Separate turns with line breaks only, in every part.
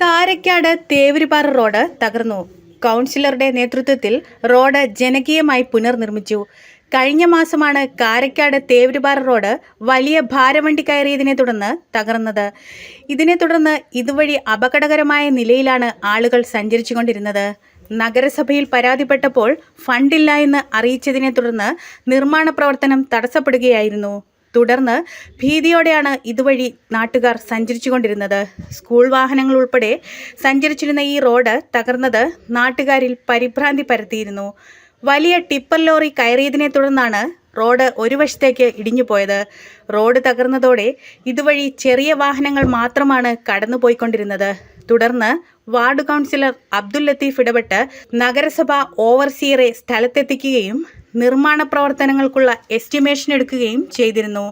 Karakkad തേവരിപ്പാറ road തകർന്നു. കൗൺസിലറുടെ നേതൃത്വത്തിൽ road ജനകീയമായി പുനർനിർമ്മിച്ചു. കഴിഞ്ഞ മാസമാണ് കാരക്കാട് തേവരിപ്പാറ റോഡ് വലിയ ഭാരവണ്ടി കയറിയതിനെ തുടർന്ന് തകർന്നത്. ഇതിനെ തുടർന്ന് ഇതുവഴി അപകടകരമായ നിലയിലാണ് ആളുകൾ സഞ്ചരിച്ചുകൊണ്ടിരുന്നത്. നഗരസഭയിൽ പരാതിപ്പെട്ടപ്പോൾ ഫണ്ടില്ല എന്ന് അറിയിച്ചതിനെ തുടർന്ന് നിർമ്മാണ പ്രവർത്തനം തടസ്സപ്പെടുകയായിരുന്നു. തുടർന്ന് ഭീതിയോടെയാണ് ഇതുവഴി നാട്ടുകാർ സഞ്ചരിച്ചുകൊണ്ടിരുന്നത്. സ്കൂൾ വാഹനങ്ങൾ ഉൾപ്പെടെ സഞ്ചരിച്ചിരുന്ന ഈ റോഡ് തകർന്നത് നാട്ടുകാരിൽ പരിഭ്രാന്തി പരത്തിയിരുന്നു. വലിയ ടിപ്പർ ലോറി കയറിയതിനെ തുടർന്നാണ് റോഡ് ഒരു വശത്തേക്ക് ഇടിഞ്ഞു പോയത്. റോഡ് തകർന്നതോടെ ഇതുവഴി ചെറിയ വാഹനങ്ങൾ മാത്രമാണ് കടന്നുപോയിക്കൊണ്ടിരുന്നത്. തുടർന്ന് വാർഡ് കൗൺസിലർ അബ്ദുൽ ലത്തീഫ് ഇടപെട്ട് നഗരസഭ ഓവർസിയറെ സ്ഥലത്തെത്തിക്കുകയും നിർമ്മാണ പ്രവർത്തനങ്ങൾക്കുള്ള എസ്റ്റിമേഷൻ എടുക്കുകയും ചെയ്തിരുന്നു.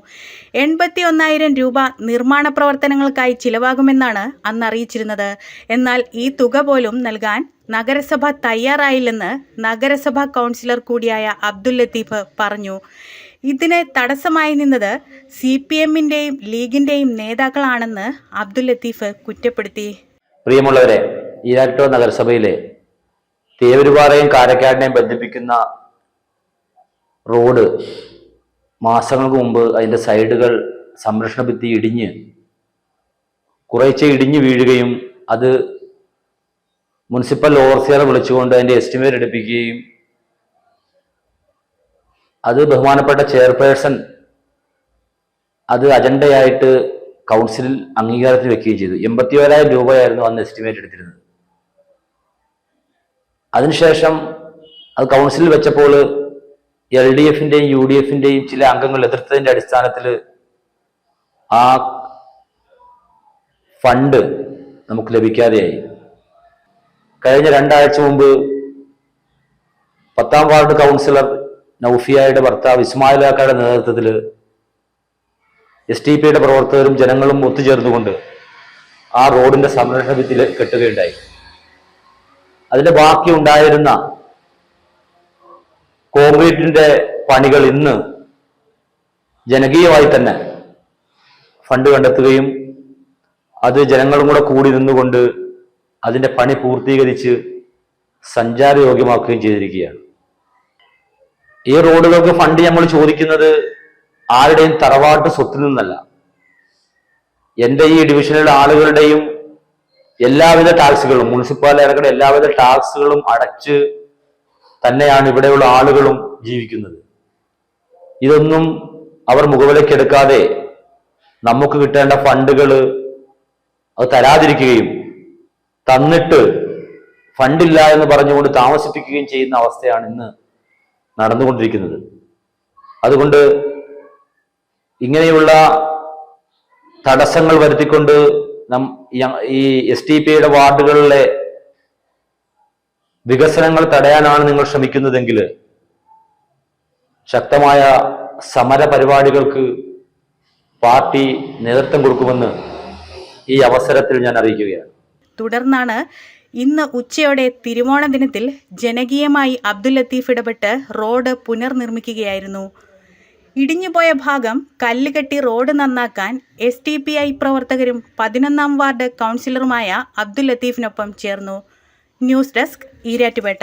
എൺപത്തി ഒന്നായിരം രൂപ നിർമ്മാണ പ്രവർത്തനങ്ങൾക്കായി ചിലവാകുമെന്നാണ് അന്ന് അറിയിച്ചിരുന്നത്. എന്നാൽ ഈ തുക പോലും നൽകാൻ നഗരസഭ തയ്യാറായില്ലെന്ന് നഗരസഭാ കൗൺസിലർ കൂടിയായ അബ്ദുൽ ലത്തീഫ് പറഞ്ഞു. ഇതിന് തടസ്സമായി നിന്നത് സി പി എമ്മിന്റെയും ലീഗിന്റെയും നേതാക്കളാണെന്ന് അബ്ദുൽ ലത്തീഫ് കുറ്റപ്പെടുത്തി.
പ്രിയമുള്ളവരെ ഈരാറ്റോ നഗരസഭയിലെ തേവരുപാറയും കാരക്കാടിനെയും ബന്ധിപ്പിക്കുന്ന റോഡ് മാസങ്ങൾക്ക് മുമ്പ് അതിന്റെ സൈഡുകൾ സംരക്ഷണ ഭിത്തി ഇടിഞ്ഞ് കുറേശ്ശെ ഇടിഞ്ഞു വീഴുകയും അത് മുനിസിപ്പൽ ഓവർസിയറെ വിളിച്ചുകൊണ്ട് അതിന്റെ എസ്റ്റിമേറ്റ് എടുപ്പിക്കുകയും അത് ബഹുമാനപ്പെട്ട ചെയർപേഴ്സൺ അത് അജണ്ടയായിട്ട് കൗൺസിലിൽ അംഗീകാരത്തിൽ വെക്കുകയും ചെയ്തു. എൺപത്തി ഓരായിരം രൂപയായിരുന്നു അന്ന് എസ്റ്റിമേറ്റ് എടുത്തിരുന്നത്. അതിനുശേഷം അത് കൗൺസിലിൽ വെച്ചപ്പോൾ എൽ ഡി എഫിന്റെയും യു ഡി എഫിന്റെയും ചില അംഗങ്ങൾ എതിർത്തതിന്റെ അടിസ്ഥാനത്തിൽ ആ ഫണ്ട് നമുക്ക് ലഭിക്കാതെയായി. കഴിഞ്ഞ രണ്ടാഴ്ച മുമ്പ് പത്താം വാർഡ് കൗൺസിലർ നൌഫിയായുടെ ഭർത്താവ് ഇസ്മായിലാക്കയുടെ നേതൃത്വത്തിൽ എസ് ടി പിയുടെ പ്രവർത്തകരും ജനങ്ങളും ഒത്തുചേർന്നുകൊണ്ട് ആ റോഡിന്റെ സംരക്ഷണ ഭിത്തിയിൽ കെട്ടുകയുണ്ടായി. അതിന്റെ ബാക്കി ഉണ്ടായിരുന്ന കോൺക്രീറ്റിന്റെ പണികൾ ഇന്ന് ജനകീയമായി തന്നെ ഫണ്ട് കണ്ടെത്തുകയും അത് ജനങ്ങളും കൂടെ കൂടി നിന്നുകൊണ്ട് അതിന്റെ പണി പൂർത്തീകരിച്ച് സഞ്ചാരയോഗ്യമാക്കുകയും ചെയ്തിരിക്കുകയാണ്. ഈ റോഡുകൾക്ക് ഫണ്ട് നമ്മൾ ചോദിക്കുന്നത് ആരുടെയും തറവാട്ട് സ്വത്തിൽ നിന്നല്ല. എന്റെ ഈ ഡിവിഷനിലെ ആളുകളുടെയും എല്ലാവിധ ടാക്സുകളും മുനിസിപ്പാലിറ്റികളുടെ എല്ലാവിധ ടാക്സുകളും അടച്ച് തന്നെയാണ് ഇവിടെയുള്ള ആളുകളും ജീവിക്കുന്നത്. ഇതൊന്നും അവർ മുഖവിലക്കെടുക്കാതെ നമുക്ക് കിട്ടേണ്ട ഫണ്ടുകൾ അത് തരാതിരിക്കുകയും തന്നിട്ട് ഫണ്ടില്ല എന്ന് പറഞ്ഞുകൊണ്ട് താമസിപ്പിക്കുകയും ചെയ്യുന്ന അവസ്ഥയാണ് ഇന്ന് നടന്നുകൊണ്ടിരിക്കുന്നത്. അതുകൊണ്ട് ഇങ്ങനെയുള്ള തടസ്സങ്ങൾ വരുത്തിക്കൊണ്ട് നം ഈ എസ് ടി പിയുടെ വാർഡുകളിലെ വികസനങ്ങൾ തടയാനാണ് നിങ്ങൾ ശ്രമിക്കുന്നതെങ്കിൽ ശക്തമായ സമര പരിപാടികൾക്ക് പാർട്ടി നേതൃത്വം കൊടുക്കുമെന്ന് ഈ അവസരത്തിൽ ഞാൻ അറിയിക്കുകയാണ്.
തുടർന്നാണ് ഇന്ന് ഉച്ചയോടെ തിരുവോണ ദിനത്തിൽ ജനകീയമായി അബ്ദുൽ ലത്തീഫ് ഇടപെട്ട് റോഡ് പുനർനിർമ്മിക്കുകയായിരുന്നു. ഇടിഞ്ഞുപോയ ഭാഗം കല്ലുകെട്ടി റോഡ് നന്നാക്കാൻ എസ് പ്രവർത്തകരും പതിനൊന്നാം വാർഡ് കൗൺസിലറുമായ അബ്ദുൽ ലത്തീഫിനൊപ്പം ചേർന്നു. News desk Erattupetta